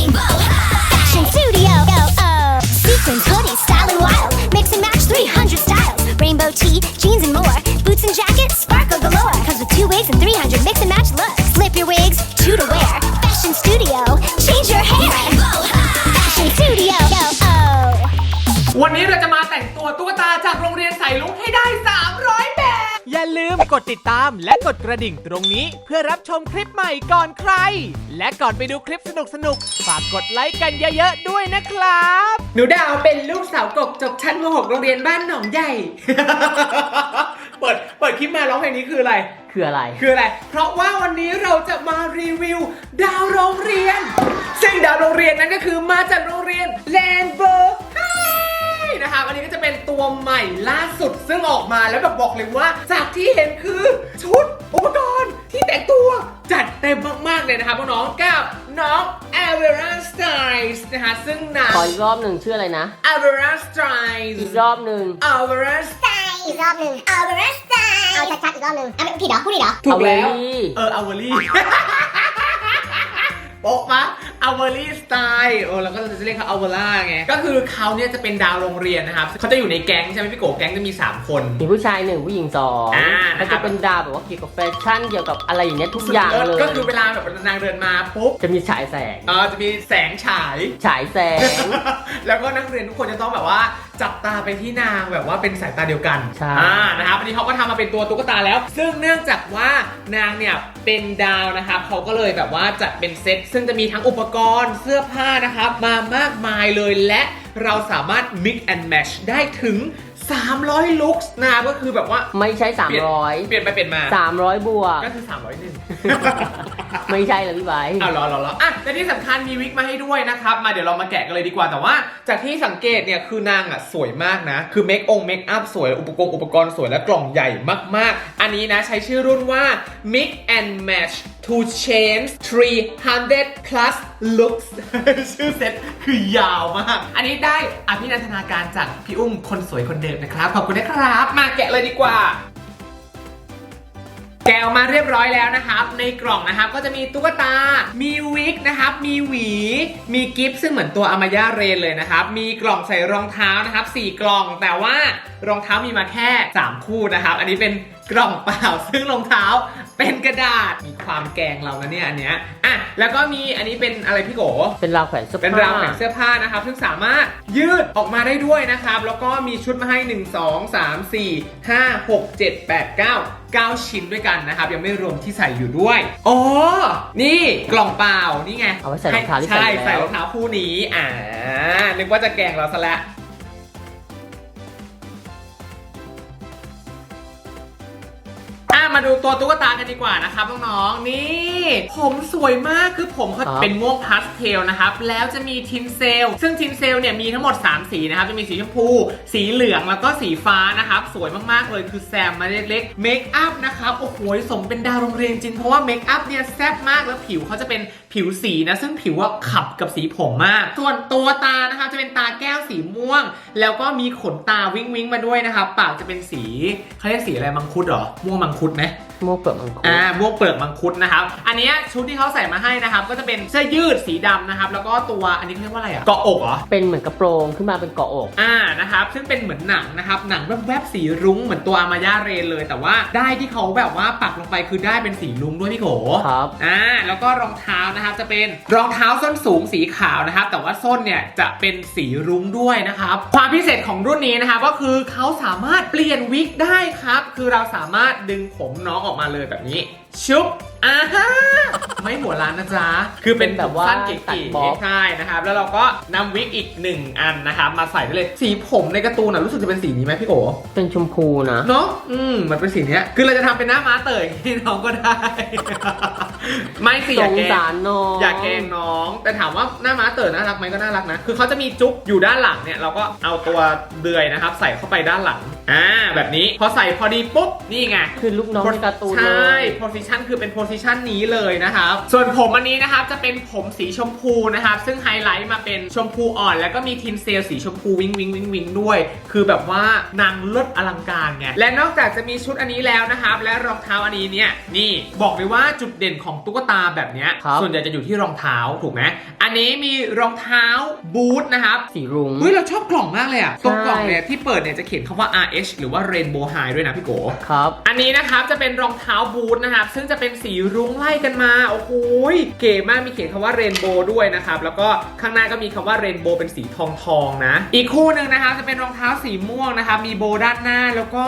Rainbow Fashion Studio. Oh, oh. Sequins, hoodies, style and wild. Mix and match 300 styles. Rainbow tee, jeans and more. Boots and jackets, sparkle galore. Comes with two wigs and 300 mix and match looks. Flip your wigs, two to wear. Fashion Studio. Change your hair. Fashion Studio. Oh, oh. วันนี้เราจะมาแต่งตัวตุ๊กตาจากโรงเรียนใส่ลุงให้ได้ 300 แบบ อย่าลืมกดติดตามและกดกระดิ่งตรงนี้ เพื่อรับชมคลิปใหม่ก่อนใคร และก่อนไปดูคลิปสนุกๆฝากกดไลค์กันเยอะๆด้วยนะครับ หนูดาวเป็นลูกสาวกบจบชั้นม .6 โรงเรียนบ้านหนองใหญ่ เปิดเปิดคลิปมาร้องเพลงนี้คืออะไร คืออะไร คืออะไร เพราะว่าวันนี้เราจะมารีวิว ดาวโรงเรียน ซึ่งดาวโรงเรียนนั้นก็คือมาจากโรงเรียนแลนเบอร์ นะครับอันนี้ก็จะเป็นตัวใหม่ล่าสุดซึ่งออกมาแล้วแบบบอกเลยว่า จากที่เห็นคือชุดอุปกรณ์ที่แต่งตัวจัดเต็มมากๆเลยนะครับน้องๆกับน้อง a v e r a Styles นะคะซึ่งนางขออีกรอบหนึ่งชื่ออะไรนะ a v e r a Styles อีกรอบหนึ่ง a v e r a อีกรอบหนึ่งเอาเบรสไตล์เอาชัดๆอีกรอบหนึ่งเอาผิดเหรอพูดผิดเหรอถูกแล้วเอาเลยเออเอาเวอรี่โป๊ะปะ อเวอรี่สไตล์เออแล้วก็จะเรียกเขาอเวล่าไง ก็คือเขาเนี่ยจะเป็นดาวโรงเรียนนะครับเขาจะอยู่ในแก๊งใช่ไหมพี่โกแก๊งจะมี 3 คน มีผู้ชายหนึ่งผู้หญิงสองอ่าเขานะครับจะเป็นดาวแบบว่าเกี่ยวกับแฟชั่นเกี่ยวกับอะไรอย่างเงี้ยทุกอย่างเลยก็คือเวลาแบบนางเดินมาปุ๊บจะมีฉายแสง เออจะมีแสงฉาย ฉายแสง แล้วก็นักเรียนทุกคนจะต้องแบบว่าจับตาไปที่นางแบบว่าเป็นสายตาเดียวกันใช่ อ่านะครับอันนี้เขาก็ทำมาเป็นตัวตุ๊กตาแล้ว ซึ่งเนื่องจากว่านางเนี่ยเป็นดาวนะครับเขาก็เลยแบบว่าจัดเป็นเซตซึ่งจะมีทั้งอุปกรณ์เสื้อผ้านะครับ มามากมายเลยและเราสามารถ mix and match ได้ถึง 300 looks นะครับก็คือแบบว่าไม่ใช่ เปลี่ยน300 เปลี่ยนไปเปลี่ยนมา 300 บวก ก็คือ 300หนึ่ง ไม่ใช่เหรอพี่ไบร์ท อ้าวเหรอเหรอเหรออะและที่สำคัญมีวิกมาให้ด้วยนะครับ มาเดี๋ยวเรามาแกะกันเลยดีกว่า แต่ว่าจากที่สังเกตเนี่ย คือนางอะสวยมากนะ คือเมคองเมคอัพสวย อุปกรณ์อุปกรณ์สวยและกล่องใหญ่มากๆ อันนี้นะใช้ชื่อรุ่นว่า Mix and Match to Change 300 plus looks ชื่อเซ็ตคือยาวมาก อันนี้ได้อภินันทนาการจากพี่อุ้มคนสวยคนเดิมนะครับ ขอบคุณนะครับ มาแกะเลยดีกว่าแกะออกมาเรียบร้อยแล้วนะครับ ในกล่องนะครับก็จะมีตุ๊กตา มีวิกนะครับ มีหวี มีกิฟต์ซึ่งเหมือนตัวอามายาเรนเลยนะครับ มีกล่องใส่รองเท้านะครับ 4 กล่อง แต่ว่ารองเท้ามีมาแค่ 3 คู่นะครับ อันนี้เป็นกล่องเปล่า ซึ่งรองเท้า เป็นกระดาษมีความแกงเรานะเนี่ยอันเนี้ยอะแล้วก็มีอันนี้เป็นอะไรพี่โก เป็นราวแขวนเสื้อผ้าเป็นราวแขวนเสื้อผ้านะครับ ซึ่งสามารถยืดออกมาได้ด้วยนะครับ แล้วก็มีชุดมาให้ 1 2 3 4 5 6 7 8 9 9 ชิ้นด้วยกันนะครับ ยังไม่รวมที่ใส่อยู่ด้วยอ๋อนี่กล่องเปล่านี่ไงเอาไว้ใส่รองเท้าที่ใส่ใช่อยู่แล้วใส่รองเท้าคู่นี้อ่านึกว่าจะแกล้งเราซะแล้ว มาดูตัวตุ๊กตากันดีกว่านะครับน้องๆนี่ ผมสวยมากคือผมเขาครับเป็นม่วงพาสเทลนะครับแล้วจะมีทินเซล ซึ่งทินเซลเนี่ยมีทั้งหมด 3 สีนะครับจะมีสีชมพู สีเหลืองแล้วก็สีฟ้านะครับสวยมากๆเลยคือแซมมาเล็กๆเมคอัพนะครับโอ้โหสมเป็นดาวโรงเรียนจริงเพราะว่าเมคอัพเนี่ยแซ่บมากแล้วผิวเขาจะเป็นผิวสีนะซึ่งผิวว่าขับกับสีผมมาก ส่วนตัวตานะครับจะเป็นตาแก้วสีม่วง แล้วก็มีขนตาวิงวิงๆมาด้วยนะครับปากจะเป็นสีเขาเรียกสีอะไรมังคุดเหรอม่วงมังคุดไหม ม่วงเปลือกมังคุด อ่าม่วงเปลือกมังคุดนะครับ อันเนี้ยชุดที่เขาใส่มาให้นะครับ ก็จะเป็นเสื้อยืดสีดำนะครับ แล้วก็ตัวอันนี้เขาเรียกว่าอะไรอะเกาะอกเหรอ เป็นเหมือนกระโปรงขึ้นมาเป็นเกาะอก อ่านะครับ ซึ่งเป็นเหมือนหนังนะครับ หนังแวบๆสีรุ้งเหมือนตัวอามาย่าเรนเลย แต่ว่าได้ที่เขาแบบว่าปักลงไปคือได้เป็นสีรุ้งด้วยพี่โขครับ อ่า แล้วก็รองเท้านะครับจะเป็นรองเท้าส้นสูงสีขาวนะครับ แต่ว่าส้นเนี่ยจะเป็นสีรุ้งด้วยนะครับ ความพิเศษของรุ่นนี้นะครับก็คือเขาสามารถเปลี่ยนวิกได้ครับ คือเราสามารถดึงผมน้องออกมาเลยแบบนี้ชุบ อ่าฮะไม่หัวล้านนะจ๊ะ คือเป็นเป็นแบบว่าสั้นเก๋ตัดบ๊อบ ๆใช่นะครับ แล้วเราก็นำวิกอีกหนึ่งอันนะครับ มาใส่ได้เลย สีผมในการ์ตูนนะรู้สึกจะเป็นสีนี้ไหมพี่โกเป็นชมพูนะ เนาะอืมมันเป็นสีเนี้ย คือเราจะทำเป็นหน้าม้าเตยให้น้องก็ได้ ไม่สิอสย่างแกล้สางรน้องอย่าแกล้งน้อง แต่ถามว่าหน้าม้าเต๋อน่ารักไหมก็น่ารักนะ คือเขาจะมีจุ๊บอยู่ด้านหลังเนี่ย เราก็เอาตัวเดือยนะครับ ใส่เข้าไปด้านหลัง อ่า แบบนี้ พอใส่พอดีปุ๊บ นี่ไง คือลูกน้องในการ์ตูนเลใช่ยโพสิชันคือเป็นโพสิชันนี้เลยนะครับส่วนผมอันนี้นะครับจะเป็นผมสีชมพูนะครับซึ่งไฮไลท์มาเป็นชมพูอ่อน แล้วก็มีทินเซลสีชมพูวิงวิงวิงวิงด้วย คือแบบว่านางเลิศอลังการไงและนอกจากจะมีชุดอันนี้แล้วนะครับ และรองเท้าอันนี้เนี่ยนี่บอกเลยว่าจุดเด่นของตุ๊กตาแบบเนี้ยครับ ส่วนใหญ่จะอยู่ที่รองเท้าถูกไหมอันนี้มีรองเท้าบูทนะครับ สีรุ้ง เฮ้ยเราชอบกล่องมากเลยอะตรงกล่องใช่เนี่ยที่เปิดเนี่ยจะเขียนคำว่า RH หรือว่า Rainbow High ด้วยนะพี่โก ครับ อันนี้นะครับจะเป็นรองเท้าบูทนะครับ ซึ่งจะเป็นสีรุ้งไล่กันมาโอ้โหเก๋มากมีเขียนคำว่าเรนโบว์ด้วยนะครับแล้วก็ข้างหน้าก็มีคำว่าเรนโบว์เป็นสีทองทองนะ อีกคู่หนึ่งนะครับจะเป็นรองเท้าสีม่วงนะครับมีโบด้านหน้าแล้วก็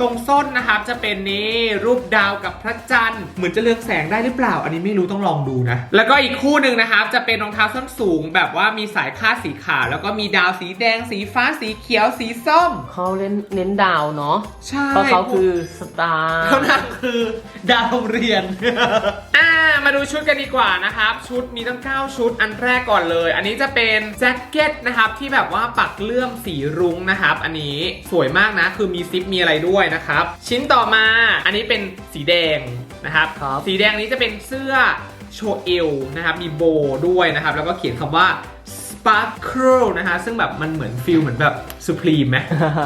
ตรงส้นนะครับ จะเป็นนี่รูปดาวกับพระจันทร์เหมือนจะเลืองแสงได้หรือเปล่า อันนี้ไม่รู้ต้องลองดูนะ แล้วก็อีกคู่หนึ่งนะครับ จะเป็นรองเท้าส้นสูง แบบว่ามีสายคาดสีขาวแล้วก็มีดาวสีแดงสีฟ้าสีเขียวสีส้ม เขาเน้นเน้นดาวเนาะใช่เพราะเขาคือสตาร์เท่านั้นคือดาวโรงเรียนอ่า มาดูชุดกันดีกว่านะครับ ชุดมีตั้ง 9 ชุดอันแรกก่อนเลย อันนี้จะเป็นแจ็คเก็ตนะครับที่แบบว่าปักเลื่อมสีรุ้งนะครับ อันนี้สวยมากนะ คือมีซิปมีอะไรด้วยนะครับ ชิ้นต่อมาอันนี้เป็นสีแดงนะครับครับสีแดงนี้จะเป็นเสื้อโชว์เอวนะครับ มีโบด้วยนะครับ แล้วก็เขียนคำว่า sparkle นะฮะซึ่งแบบมันเหมือนฟิลเหมือนแบบ supreme ไหม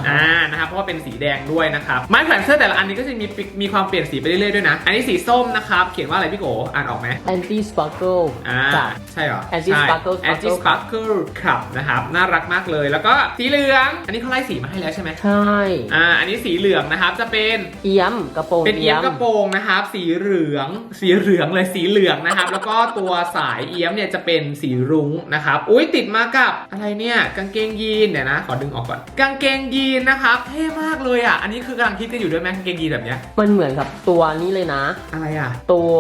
อ่านะครับเพราะว่าเป็นสีแดงด้วยนะครับไม้แขวนเสื้อแต่ละอันนี้ก็จะมีปิมีความเปลี่ยนสีไปเรื่อยๆด้วยนะ อันนี้สีส้มนะครับเขียนว่าอะไรพี่โกอ่านออกไหมแอนตี้สปาร์เกิลอ่าจาก ใช่เหรอ Anti ใช่ Sparkle Anti Sparkle Sparkle ครับนะครับน่ารักมากเลยแล้วก็สีเหลือง อันนี้เขาไล่สีมาให้แล้วใช่ไหมใช่อ่าอันนี้สีเหลืองนะครับจะเป็นเอี้ยมกระโปรงเป็นเอี้ยมกระโปรงนะครับ สีเหลือง สีเหลืองเลยสีเหลืองนะครับ แล้วก็ตัวสายเอี้ยมเนี่ยจะเป็นสีรุ้งนะครับอุ้ยติดมากับอะไรเนี่ยกางเกงยีนเดี๋ยวนะ ขอดึงออกก่อน กางเกงยีนนะครับเท่มากเลยอะ อันนี้คือกำลังคิดกันอยู่ด้วยไหมกางเกงยีนแบบเนี้ยมันเหมือนกับตัวนี้เลยนะ อะไรอะ ตัว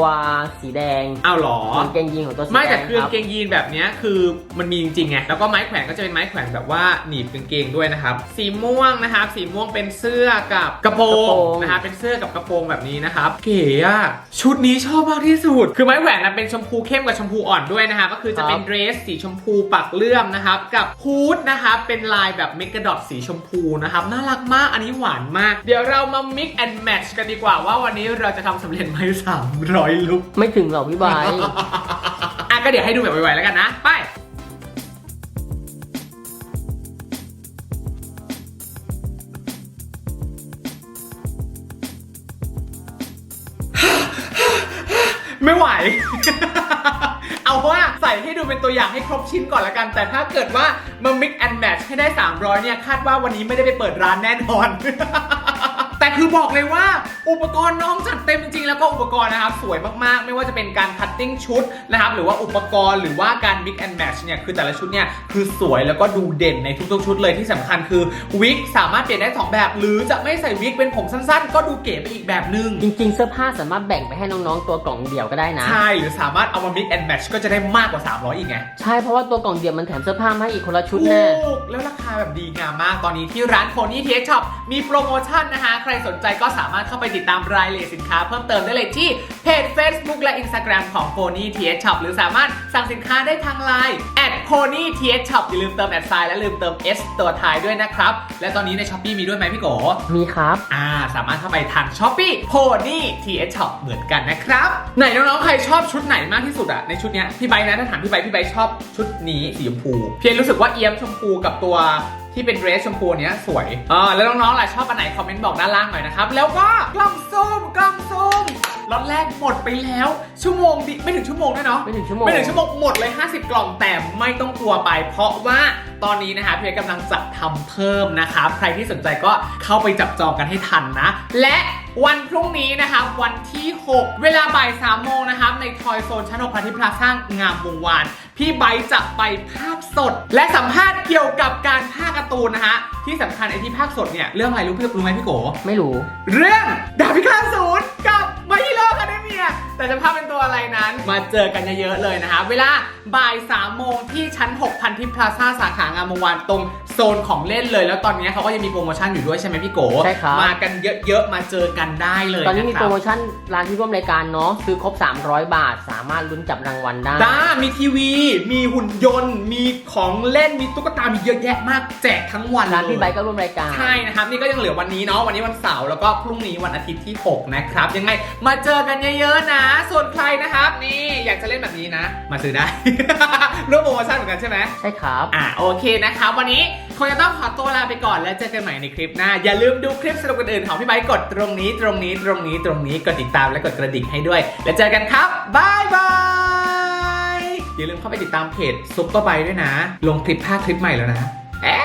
สีแดงอ้าวเหรอ กางเกงยีนของตัวสีไม่แดแต่งคือคการับงเกงยีนแบบเนี้ยคือมันมีจริงๆไงแล้วก็ไม้แขวนก็จะเป็นไม้แขวนแบบว่าหนีบกางเกงด้วยนะครับสีม่วงนะครับสีม่วงเป็นเสื้อกับกระโปรงนะครับเป็นเสื้อกับกระโปรงแบบนี้นะครับเก๋อะชุดนี้ชอบมากที่สุด คือไม้แขวนนะเป็นชมพูเข้มกับชมพูอ่อนด้วยนะคะก็คือจะเป็นเดรสสีชมพูปักเลื่อมนะครับ กับฮูดนะครับเป็นลายแบบเมกะดอทสีชมพูนะครับน่ารักมากอันนี้หวานมาก เดี๋ยวเรามา mix and match กันดีกว่าว่าวันนี้เราจะทำสำเร็จไหม300 ลุกไม่ถึงหรอกพี่บาย อะก็เดี๋ยวให้ดูแบบไวๆแล้วกันนะ ไป ใส่ให้ดูเป็นตัวอย่างให้ครบชิ้นก่อนละกัน แต่ถ้าเกิดว่ามา mix and match ให้ได้ 300 เนี่ย คาดว่าวันนี้ไม่ได้ไปเปิดร้านแน่นอน แต่คือบอกเลยว่าอุปกรณ์น้องจัดเต็มจริงๆ แล้วก็อุปกรณ์นะครับสวยมากๆ ไม่ว่าจะเป็นการคัตติ้งชุดนะครับหรือว่าอุปกรณ์หรือว่าการ mix and match เนี่ยคือแต่ละชุดเนี่ยคือสวยแล้วก็ดูเด่นในทุกๆ ชุดเลยที่สำคัญคือวิกสามารถเปลี่ยนได้สองแบบ หรือจะไม่ใส่วิกเป็นผมสั้นๆ ก็ดูเก๋ไปอีกแบบนึง จริงๆ เสื้อผ้าสามารถแบ่งไปให้น้องๆ ตัวกล่องเดี่ยวก็ได้นะใช่หรือสามารถเอามา mix and match ก็จะได้มากกว่า 300 อีกไงใช่เพราะว่าตัวกล่องเดี่ยวมันแถมเสื้อผ้ามาให้อีกคนละชุดแน่ถูกแล้วราคาแบบดีงามมากตอนนี้ที่ร้านโ o นี่เทสช็อปมีโปรโมชั่นนะคะใครสนใจก็สามารถเข้าไปติดตามรายละเอียดสินค้าเพิ่มเติมได้เลยที่เพจ Facebook และ Instagram ของ p o n y t h Shop หรือสามารถสั่งสินค้าได้ทางไลน์ p o n y t h Shop อย่าลืมเติมแอดไซน์และลืมเติม S ตัวท้ายด้วยนะครับ และตอนนี้ใน Shopee มีด้วยไหมพี่โกมีครับอ่าสามารถเข้าไปทาง Shopee Pony TH Shop เหมือนกันนะครับ ไหนน้องๆใครชอบชุดไหนมากที่สุดอะในชุดเนี้ยพี่ไบร์ทนะถ้าถามพี่ไบร์ทพี่ไบร์ทชอบชุดนี้สีชมพู เพียงรู้สึกว่าเอี้ยมชมพูกับตัว ที่เป็นเดรสชมพูเนี้ยสวยอ่าแล้วน้องๆล่ะชอบอันไหนคอมเมนต์บอกด้านล่างหน่อยนะครับ แล้วก็กล่องซูมกล่องซูมล็อตแรกหมดไปแล้วชั่วโมงดิไม่ถึงชั่วโมงด้วยเนาะไม่ถึงชั่วโมงไม่ถึงชั่วโมงหมดเลย 50 กล่องแต่ไม่ต้องกลัวไป เพราะว่าตอนนี้นะคะพี่เอกกำลังจะทำเพิ่มนะครับใครที่สนใจก็เข้าไปจับจองกันให้ทันนะ และวันพรุ่งนี้นะครับวันที่ 6 เวลาบ่าย3โมงนะครับในทอยโซนชั้น6พันธิพลาสร้างงามวงวาน พี่ไบร์ทจะไปภาพสด และสัมภาษณ์เกี่ยวกับการภาคการ์ตูนนะฮะ ที่สำคัญไอที่ภาคสดเนี่ย เรื่องอะไรรู้พี่รู้ไหมพี่โก ไม่รู้ เรื่องดาบพิฆาตศูนย์กับมาฮิโร่คาเดเมียแต่จะภาพเป็นตัวอะไรนั้น มาเจอกันเยอะๆเลยนะคะ เวลาบ่าย3โมงที่ชั้น6พันทิพย์พลาซ่าสาขางามวงวานตรงโซนของเล่นเลย แล้วตอนนี้เขาก็ยังมีโปรโมชั่นอยู่ด้วยใช่ไหมพี่โกใช่ครับ มากันเยอะๆ มาเจอกันได้เลยตอนนี้มีะคโปบรโมชั่นร้านที่ร่วมรายการเนาะซื้อครบ 300 บาท สามารถลุ้นจับรางวัลได้ด้ามีทีวี มีหุ่นยนต์ มีของเล่น มีตุ๊กตา มีเยอะแยะมาก แจกทั้งวันร้านเลยพี่ไบค์ก็ร่วมรายการ ใช่นะครับ นี่ก็ยังเหลือวันนี้เนาะ วันนี้วันเสาร์ แล้วก็พรุ่งนี้วันอาทิตย์ที่ 6 นะครับ ยังไง มาเจอกันเยอะๆนะส่วนใครนะครับ นี่อยากจะเล่นแบบนี้นะ มาซื้อได้ ร่วมโปรโมชั่นเหมือนกันใช่ไหมใช่ครับ อ่าโอเคนะครับ วันนี้คงจะต้องขอตัวลาไปก่อนแล้วเจอกันใหม่ในคลิปหน้า อย่าลืมดูคลิปสนุกอื่นๆของพี่ไบค์กดตรงนี้ตรงนี้ตรงนี้ตรงนี้กดติดตามและกดกระดิ่งให้ด้วย แล้วเจอกันครับบายบายอย่าลืมเข้าไปติดตามเพจซุปเปอร์ไบด้วยนะ ลงคลิปภาคคลิปใหม่แล้วนะแอะ